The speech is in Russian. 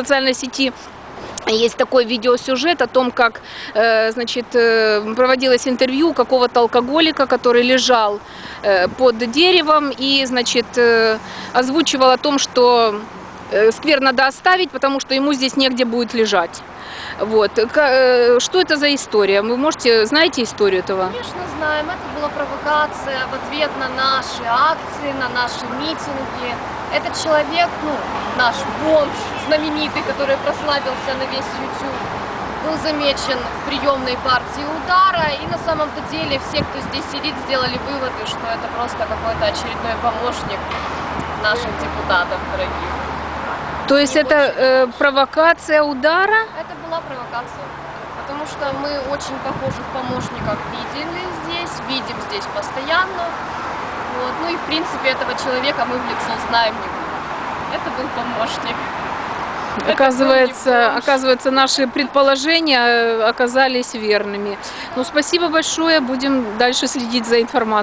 В социальной сети. Есть такой видеосюжет о том, как э, значит, э, проводилось интервью какого-то алкоголика, который лежал э, под деревом и значит, озвучивал о том, что сквер надо оставить, потому что ему здесь негде будет лежать. Вот. Ка- э, Что это за история? Вы можете, знаете историю этого? Конечно, знаем, это была провокация в ответ на наши акции, на наши митинги. Этот человек, ну, наш бомж знаменитый, который прославился на весь YouTube, был замечен в приемной партии удара, и на самом-то деле все, кто здесь сидит, сделали выводы, что это просто какой-то очередной помощник наших депутатов дорогих. То есть это э, провокация удара? Это была провокация. Потому что мы очень похожих помощников видели здесь, видим здесь постоянно. Вот. Ну и в принципе этого человека мы в лицо знаем. Это был помощник. Оказывается, оказывается, наши предположения э, оказались верными. Ну, спасибо большое, будем дальше следить за информацией.